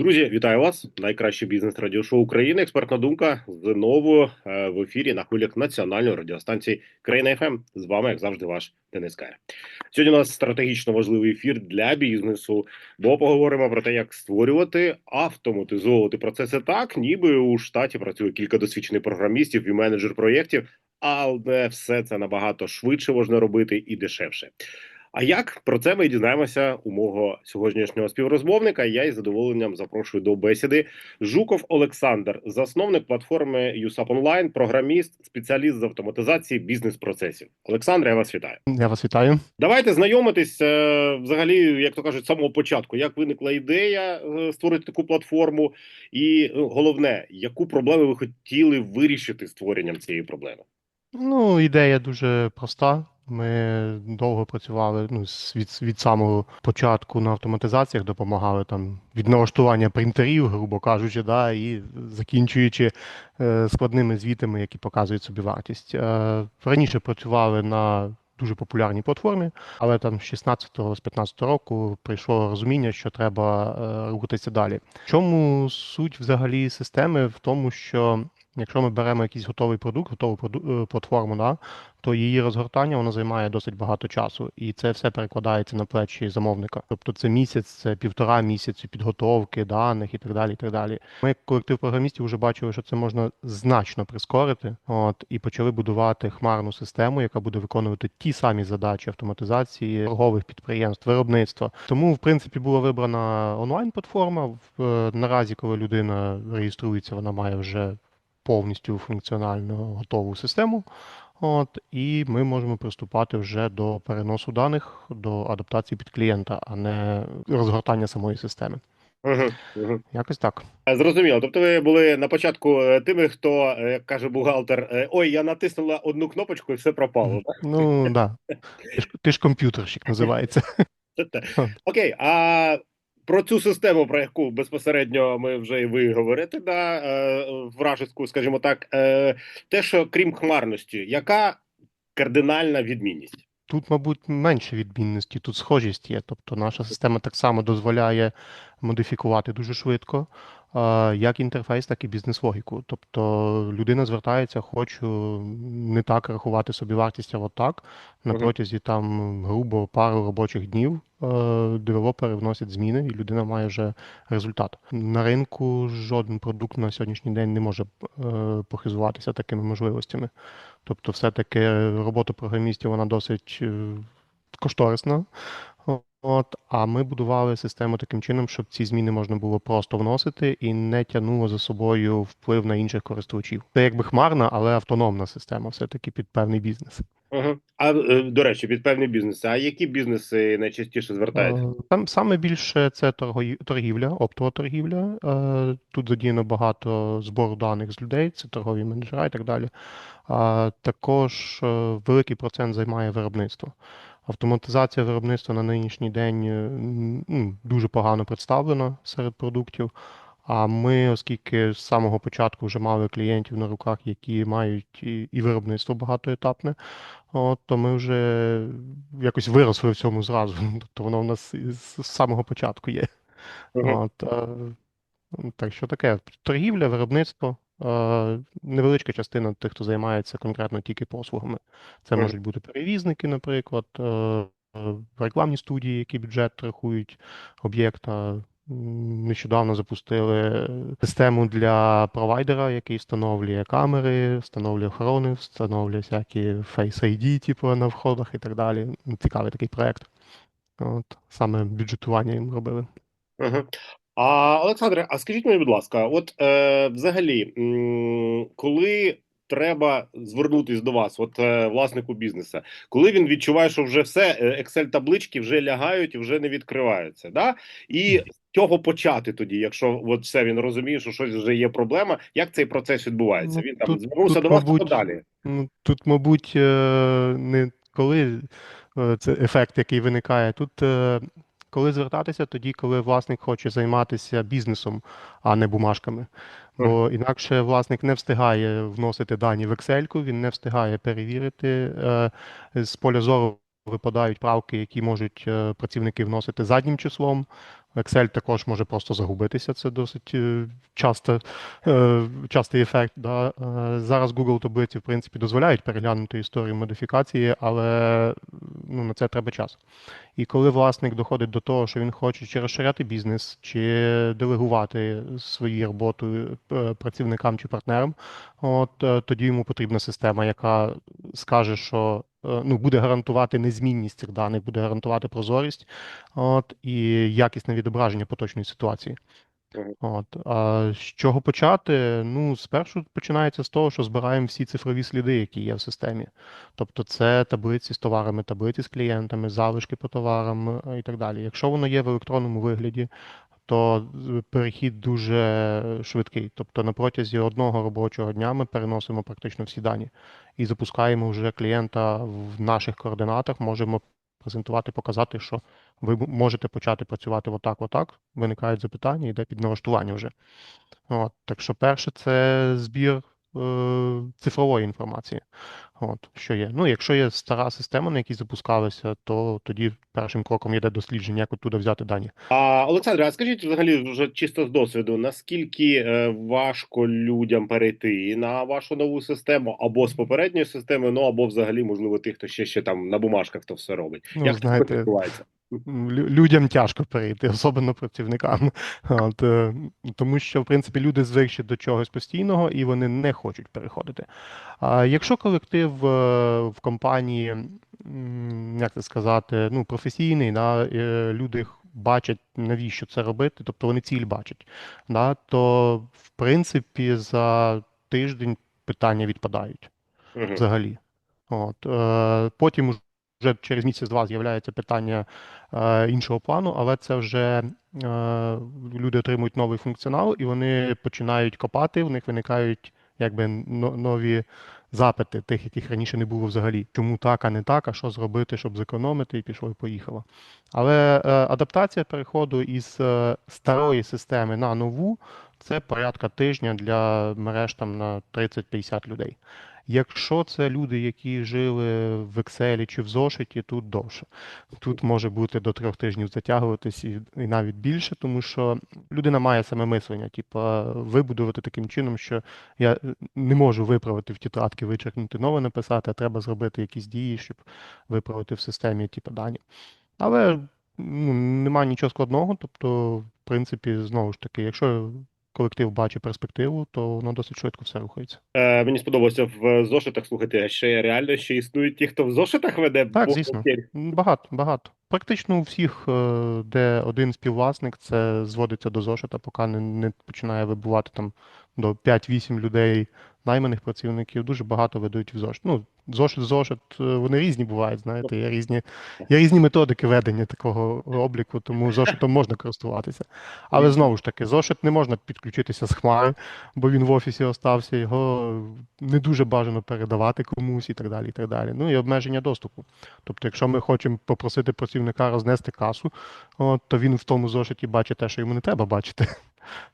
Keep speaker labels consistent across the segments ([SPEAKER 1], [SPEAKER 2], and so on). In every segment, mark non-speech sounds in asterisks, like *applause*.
[SPEAKER 1] Друзі, вітаю вас! Найкраще бізнес радіошоу України. Експертна думка знову е, в ефірі на хвилях національної радіостанції Країна ФМ. З вами, як завжди, ваш Денис Кайр. Сьогодні у нас стратегічно важливий ефір для бізнесу, бо поговоримо про те, як створювати, автоматизовувати процеси так, ніби у штаті працює кілька досвідчених програмістів і менеджер проєктів, але все це набагато швидше можна робити і дешевше. А як про це ми дізнаємося у мого сьогоднішнього співрозмовника? Я із задоволенням запрошую до бесіди Жуков Олександр, засновник платформи USAP Online, програміст, спеціаліст з автоматизації бізнес-процесів. Олександр, я вас вітаю.
[SPEAKER 2] Я вас вітаю.
[SPEAKER 1] Давайте знайомитись е, взагалі, як то кажуть, з самого початку. Як виникла ідея е, створити таку платформу, і ну, головне, яку проблему ви хотіли вирішити створенням цієї проблеми?
[SPEAKER 2] Ну, ідея дуже проста. Ми довго працювали ну, від, від самого початку на автоматизаціях, допомагали там від налаштування принтерів, грубо кажучи, да, і закінчуючи е, складними звітами, які показують собі вартість. Е, раніше працювали на дуже популярній платформі, але там з 16-го, з 15-го року прийшло розуміння, що треба е, рухатися далі. Чому суть взагалі системи? В тому, що Якщо ми беремо якийсь готовий продукт, готову е, платформу, да, то її розгортання воно займає досить багато часу, і це все перекладається на плечі замовника. Тобто це місяць, це півтора місяці підготовки даних і так далі. І так далі. Ми, колектив програмістів, вже бачили, що це можна значно прискорити. От і почали будувати хмарну систему, яка буде виконувати ті самі задачі автоматизації торгових підприємств, виробництва. Тому, в принципі, була вибрана онлайн-платформа. Е, Наразі, коли людина реєструється, вона має вже повністю функціонально готову систему. От, і ми можемо приступати вже до переносу даних, до адаптації під клієнта, а не розгортання самої системи.
[SPEAKER 1] Угу, угу.
[SPEAKER 2] Якось так.
[SPEAKER 1] Е, Зрозуміло. Тобто ви були на початку е, тими, хто, е, як каже бухгалтер, ой, я натиснула одну кнопочку і все пропало. так?
[SPEAKER 2] Ну. Да. Ти ж, ти ж комп'ютерщик називається.
[SPEAKER 1] Окей, а про цю систему, про яку безпосередньо ми вже і ви говорите, да, е, вражеську, скажімо так, е, те, що крім хмарності, яка кардинальна відмінність?
[SPEAKER 2] Тут, мабуть, менше відмінності, тут схожість є. Тобто наша система так само дозволяє модифікувати дуже швидко, як інтерфейс, так і бізнес-логіку. Тобто людина звертається, хочу не так рахувати собі вартість, а от так. На протязі там грубо пару робочих днів девелопери вносять зміни, і людина має вже результат. На ринку жоден продукт на сьогоднішній день не може е, похизуватися такими можливостями. Тобто, все-таки робота програмістів вона досить е, кошторисна. От, а ми будували систему таким чином, щоб ці зміни можна було просто вносити і не тягнуло за собою вплив на інших користувачів. Це якби хмарна, але автономна система, все-таки під певний бізнес.
[SPEAKER 1] Угу. А е, до речі, під певні бізнеси. А які бізнеси найчастіше звертаються?
[SPEAKER 2] Е, Там саме більше це торгівля, оптова торгівля. Е, Тут задіяно багато збору даних з людей, це торгові менеджера і так далі. Також великий процент займає виробництво. Автоматизація виробництва на нинішній день е, ну, дуже погано представлена серед продуктів. А ми, оскільки з самого початку вже мали клієнтів на руках, які мають і, і виробництво багатоетапне, от, то ми вже якось виросли в цьому зразу. *laughs* Тобто воно в нас з самого початку є.
[SPEAKER 1] Мгм.
[SPEAKER 2] От, е, так що таке, торгівля, виробництво, невеличка частина тих, хто займається конкретно тільки послугами. Це
[SPEAKER 1] Мгм.
[SPEAKER 2] можуть бути перевізники, наприклад, е, рекламні студії, які бюджет рахують об'єкта. Нещодавно запустили систему для провайдера, який встановлює камери, встановлює охорони, встановлює всякі Face ID, типу, на входах і так далі. Цікавий такий проект. От, саме бюджетування їм робили.
[SPEAKER 1] Угу. А Олександре, а скажіть мені, будь ласка, от е, взагалі, м, коли треба звернутись до вас, от е, власнику бізнесу, коли він відчуває, що вже все, е, Excel-таблички вже лягають і вже не відкриваються, да? І з цього почати тоді, якщо от все він розуміє, що щось вже є проблема, як цей процес відбувається?
[SPEAKER 2] Ну,
[SPEAKER 1] Він там
[SPEAKER 2] тут-
[SPEAKER 1] звернувся
[SPEAKER 2] тут,
[SPEAKER 1] до вас,
[SPEAKER 2] мабуть,
[SPEAKER 1] далі?
[SPEAKER 2] Ну, тут, мабуть, е, не коли е, це ефект, який виникає. Тут, коли звертатися, тоді, коли власник хоче займатися бізнесом, а не бумажками. Бо інакше власник не встигає вносити дані в Excel, він не встигає перевірити. е, З поля зору випадають правки, які можуть е, працівники вносити заднім числом. Excel також може просто загубитися, це досить е, часто, е, частий ефект. Да. Е, Зараз Google таблиці, в принципі, дозволяють переглянути історію модифікації, але ну, на це треба час. І коли власник доходить до того, що він хоче чи розширяти бізнес, чи делегувати свою роботу працівникам чи партнерам, от тоді йому потрібна система, яка скаже, що ну, буде гарантувати незмінність цих даних, буде гарантувати прозорість, от, і якісне відображення поточної ситуації. От, а з чого почати? Ну, спершу починається з того, що збираємо всі цифрові сліди, які є в системі. Тобто це таблиці з товарами, таблиці з клієнтами, залишки по товарам е, і так далі. Якщо воно є в електронному вигляді, то перехід дуже швидкий. Тобто на протязі одного робочого дня ми переносимо практично всі дані і запускаємо вже клієнта в наших координатах, можемо презентувати, показати, що ви можете почати працювати отак, отак. Виникають запитання, йде підналаштування вже. От, так що перше це збір цифрової інформації. От, що є. Ну, якщо є стара система, на якій запускалися, то тоді першим кроком йде дослідження, як оттуда взяти дані.
[SPEAKER 1] А Олександре, а скажіть взагалі вже чисто з досвіду, наскільки е, важко людям перейти на вашу нову систему або з попередньої системи, ну або взагалі, можливо, тих, хто ще ще там на бумажках то все робить.
[SPEAKER 2] Ну,
[SPEAKER 1] Як це відбувається?
[SPEAKER 2] Лю- людям тяжко перейти, особливо працівникам. От, е, тому що, в принципі, люди звикші до чогось постійного і вони не хочуть переходити. А якщо колектив е, в компанії, як це сказати, ну, професійний, да, е, люди бачать, навіщо це робити, тобто вони ціль бачать, да, то, в принципі, за тиждень питання відпадають
[SPEAKER 1] Мгм.
[SPEAKER 2] взагалі. От, е, потім вже через місяць-два з'являється питання е, іншого плану, але це вже е, люди отримують новий функціонал і вони починають копати, в них виникають якби нові запити, тих, яких раніше не було взагалі. Чому так, а не так, а що зробити, щоб зекономити, і пішло і поїхало. Але е, адаптація переходу із старої системи на нову це порядка тижня для мереж там на 30-50 людей. Якщо це люди, які жили в Excel чи в зошиті, тут довше. Тут може бути до трьох тижнів затягуватись і, і навіть більше, тому що людина має саме мислення, типу, вибудувати таким чином, що я е, не можу виправити в тетрадки, вичеркнути нове написати, а треба зробити якісь дії, щоб виправити в системі типу, дані. Але ну, немає нічого складного, тобто, в принципі, знову ж таки, якщо колектив бачить перспективу, то воно досить швидко все рухається.
[SPEAKER 1] Е, мені сподобалося в зошитах. слухати, а ще реально ще існують ті, хто в зошитах веде
[SPEAKER 2] Так, звісно. Багато, багато. Практично у всіх, е, де один співвласник, це зводиться до зошита, поки не, не починає вибувати там до 5-8 людей найманих працівників. Дуже багато ведуть в зошит. Ну, зошит, зошит, е, вони різні бувають, знаєте, є різні, є різні методики ведення такого обліку, тому зошитом можна користуватися. Але знову ж таки, зошит не можна підключитися з хмари, бо він в офісі остався, його не дуже бажано передавати комусь і так далі. і так далі. Ну і обмеження доступу. Тобто, якщо ми хочемо попросити працівника рознести касу, от, то він в тому зошиті бачить те, що йому не треба бачити.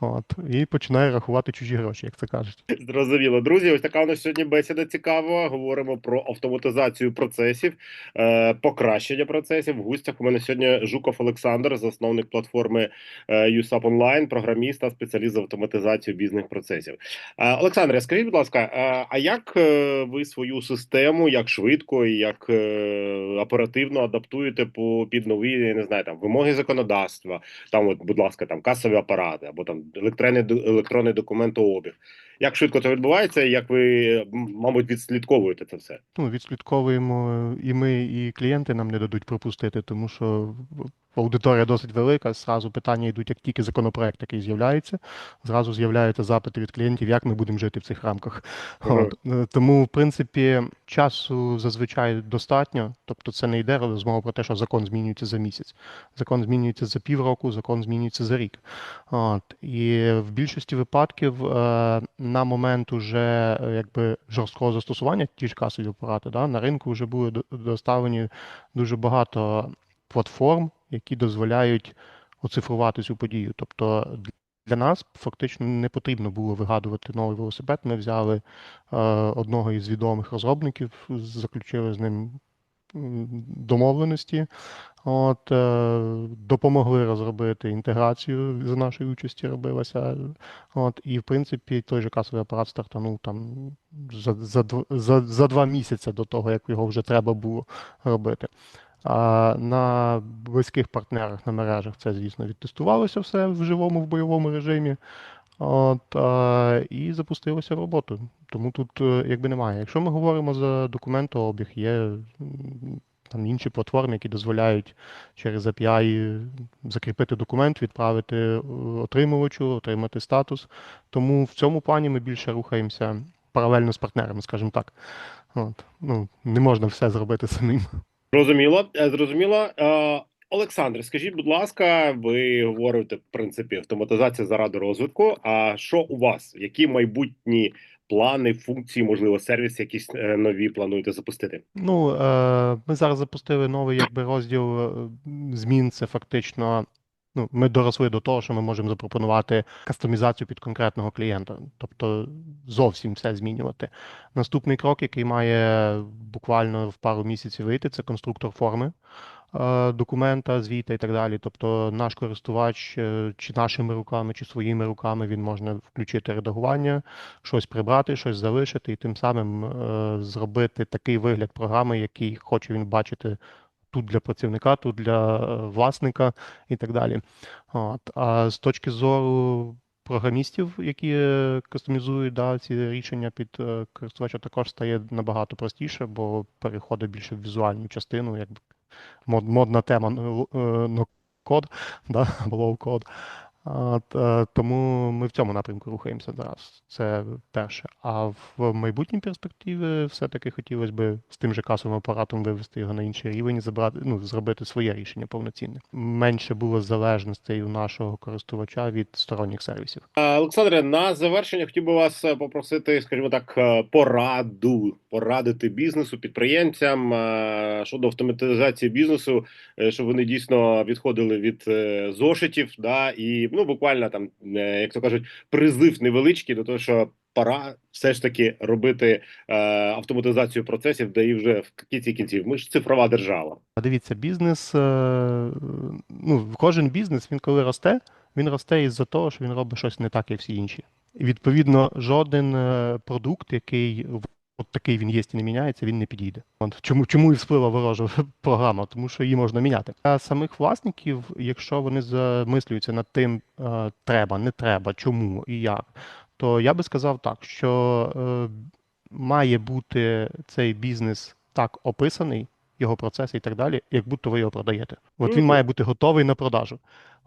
[SPEAKER 2] От, і починає рахувати чужі гроші, як це кажуть.
[SPEAKER 1] Зрозуміло, друзі. Ось така у нас сьогодні бесіда цікава. Говоримо про автоматизацію процесів, е, покращення процесів. В гостях у мене сьогодні Жуков Олександр, засновник платформи е, USAP Online, програміст та спеціаліст з автоматизації бізнес-процесів. Е, Олександре, скажіть, будь ласка, е, а як е, ви свою систему, як швидко і як е, оперативно адаптуєте по під нові, я не знаю, там вимоги законодавства? Там, от, будь ласка, там касові апарати або там електронний електронний документообіг. Як швидко це відбувається, як ви, мабуть, відслідковуєте це все?
[SPEAKER 2] Ну, відслідковуємо і ми, і клієнти нам не дадуть пропустити, тому що аудиторія досить велика. Зразу питання йдуть, як тільки законопроект такий з'являється, зразу з'являються запити від клієнтів, як ми будемо жити в цих рамках.
[SPEAKER 1] Ага.
[SPEAKER 2] От. е, Тому, в принципі, часу зазвичай достатньо. Тобто це не йде розмова про те, що закон змінюється за місяць. Закон змінюється за півроку, закон змінюється за рік. От. І в більшості випадків е, на момент уже е, якби жорсткого застосування ті ж касові апарати, да, на ринку вже були доставлені дуже багато платформ, які дозволяють оцифрувати цю подію. Тобто для нас фактично не потрібно було вигадувати новий велосипед. Ми взяли е, одного із відомих розробників, заключили з ним домовленості. От, е, допомогли розробити інтеграцію за нашої участі робилася. От, і в принципі той же касовий апарат стартанув там за, за, за, за два місяці до того, як його вже треба було робити. На близьких партнерах на мережах це, звісно, відтестувалося все в живому, в бойовому режимі. От, і запустилося в роботу. Тому тут е, якби немає. Якщо ми говоримо за документообіг, є там інші платформи, які дозволяють через API закріпити документ, відправити е, отримувачу, отримати статус. Тому в цьому плані ми більше рухаємося паралельно з партнерами, скажімо так. От. Ну, не можна все зробити самим.
[SPEAKER 1] Зрозуміло, Е, зрозуміло. Е, Олександр, скажіть, будь ласка, ви говорите в принципі автоматизація заради розвитку. А що у вас? Які майбутні плани, функції, можливо, сервіс, якісь е, нові плануєте запустити?
[SPEAKER 2] Ну, ми зараз запустили новий якби, розділ змін. Це фактично. Ну, ми доросли до того, що ми можемо запропонувати кастомізацію під конкретного клієнта, тобто зовсім все змінювати. Наступний крок, який має буквально в пару місяців вийти, це конструктор форми е, документа, звіта і так далі. Тобто наш користувач е, чи нашими руками, чи своїми руками він може включити редагування, щось прибрати, щось залишити, і тим самим е, зробити такий вигляд програми, який хоче він бачити тут для працівника, тут для е, власника і так далі. От. А з точки зору програмістів, які е, кастомізують да, ці рішення під е, користувача, також стає набагато простіше, бо переходить більше в візуальну частину, якби мод, модна тема no-код, да, або low-код. От, е, тому ми в цьому напрямку рухаємося зараз. Це перше. А в майбутній перспективі все-таки хотілося б з тим же касовим апаратом вивести його на інший рівень забрати, ну, зробити своє рішення повноцінне. Менше було залежностей у нашого користувача від сторонніх сервісів.
[SPEAKER 1] Е, Олександре, на завершення хотів би вас е, попросити, скажімо так, е, пораду порадити бізнесу, підприємцям е, щодо автоматизації бізнесу, е, щоб вони дійсно відходили від е, зошитів, да і ну буквально там, е, як то кажуть, призив невеличкий до того, що пора все ж таки робити е, автоматизацію процесів, де і вже в кінці кінців. Ми ж цифрова держава.
[SPEAKER 2] А Дивіться, бізнес, е, ну, кожен бізнес, він коли росте, він росте із-за того, що він робить щось не так, як всі інші. І відповідно, жоден е, продукт, який от такий він є і не міняється, він не підійде. От чому, чому і всплила ворожа *laughs* програма? Тому що її можна міняти. А самих власників, якщо вони замислюються над тим, е, треба, не треба, чому і як, то я би сказав так, що е, має бути цей бізнес так описаний, його процеси і так далі, як будто ви його продаєте. От він має бути готовий на продажу.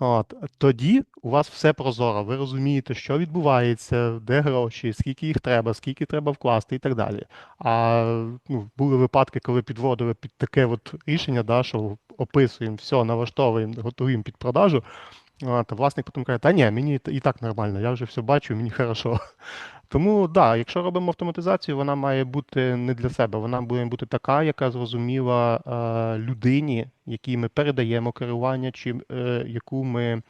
[SPEAKER 2] От тоді у вас все прозоро. Ви розумієте, що відбувається, де гроші, скільки їх треба, скільки треба вкласти і так далі. А ну, були випадки, коли підводили під таке от рішення, да, що описуємо все, налаштовуємо, готуємо під продажу. От, власник потім каже, та ні, мені і так нормально, я вже все бачу, мені хорошо. Тому так, да, якщо робимо автоматизацію, вона має бути не для себе, вона має бути така, яка зрозуміла е, людині, якій ми передаємо керування, чи е, яку ми е,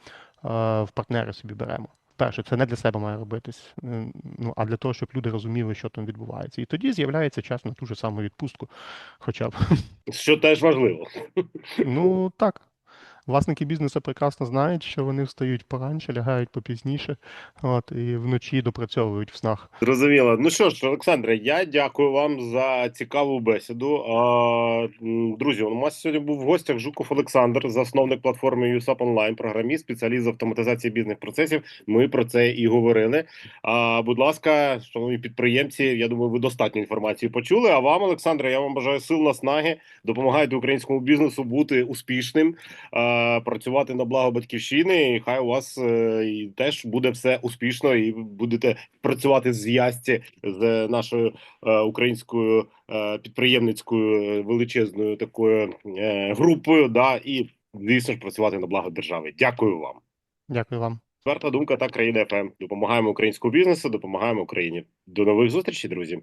[SPEAKER 2] в партнери собі беремо. Перше, це не для себе має робитись, е, ну а для того, щоб люди розуміли, що там відбувається. І тоді з'являється час на ту ж саму відпустку, хоча б.
[SPEAKER 1] Що теж важливо.
[SPEAKER 2] Ну так. Власники бізнесу прекрасно знають, що вони встають поранше, лягають попізніше, от, і вночі допрацьовують в снах.
[SPEAKER 1] Зрозуміло. Ну що ж, Олександре, я дякую вам за цікаву бесіду. Друзі, у нас сьогодні був в гостях Жуков Олександр, засновник платформи USAP Online, програміст, спеціаліст з автоматизації бізнес-процесів. Ми про це і говорили. А, будь ласка, шановні підприємці, я думаю, ви достатньо інформації почули. А вам, Олександре, я вам бажаю сил наснаги. Допомагайте українському бізнесу бути успішним, а, працювати на благо батьківщини. І хай у вас е, і теж буде все успішно, і будете працювати з ясці з нашою е, українською е, підприємницькою величезною такою е, групою. Да, і звісно ж працювати на благо держави. Дякую вам.
[SPEAKER 2] Дякую вам.
[SPEAKER 1] Тверта думка та країна ФМ. Допомагаємо українському бізнесу, допомагаємо Україні. До нових зустрічей, друзі.